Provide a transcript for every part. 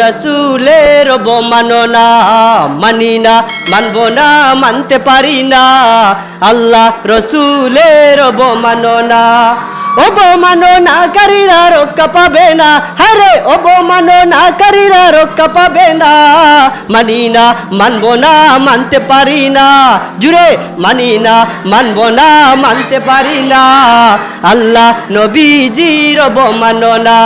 রসুলের মানো না মানি না মানবো না মানতে পারি না। আল্লাহ রসুলের মানো না অবমাননা কারীরা রক্ষা পাবে না। হারে কারীরা রক্ষা পাবে না। মানি না, মানবো না, মানতে পারি না। জুড়ে, মানি না, মানবো না, মানতে পারি না। আল্লাহ নবীজির অবমাননা।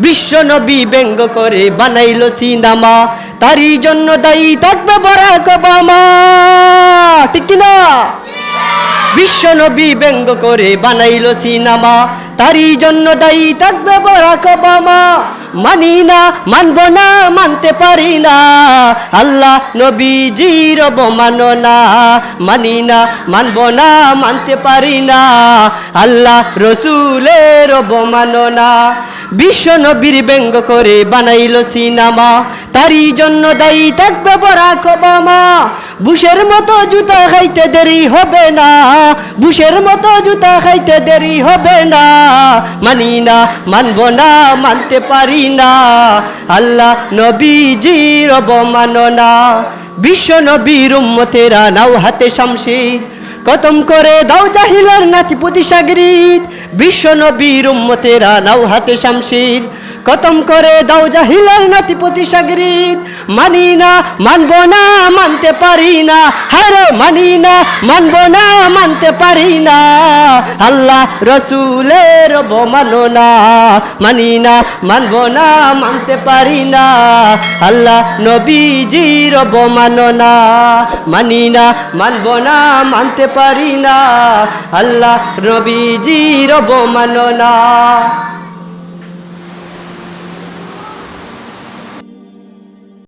বিশ্ব নবী ব্যঙ্গ করে বানাইলো সিনেমা। তারই জন্য দায়ী থাকবে বরাক ওবামা। বিশ্ব নবী ব্যঙ্গ করে বানাইলো সিনেমা। তারই জন্য দায়ী থাকবে বরাক ওবামা। মানি না, মানব না, মানতে পারি না। আল্লাহ নবীজির অবমাননা। মানি না, মানব না, মানতে পারি না। আল্লাহ রসুলের অবমাননা। বিশ্ব নবীর ব্যঙ্গ করে বানাইলো সিনেমা। তারই জন্য দায়ী থাকবে বরাক ওবামা। বুশের মতো জুতা খাইতে দেরি হবে না। বুশের মতো জুতা খাইতে দেরি হবে না। মানি না, মানব না, মানতে পারি না। আল্লাহ নবীজির অবমাননা। বিশ্ব নবীর উম্মতেরা নাও হাতে শামশির কতম করে দাও জাহিলার নাতি পুতি সাগরিত বিশ্ব নবীর উম্মতেরা নাও হাতে শামশির। কতম করে দাও জাহিলার নাতি পুতি সাগরিত মানি না, মানব না, মানতে পারি না। হারে মানি না, মানব না, মানতে পারি না। আল্লাহ রসুলের অবমাননা। মানি না, মানব না, মানতে পারি না। আল্লাহ নবীজির অবমাননা। মানি না, মানব না, মানতে পারি না। আল্লাহ নবীজির অবমাননা।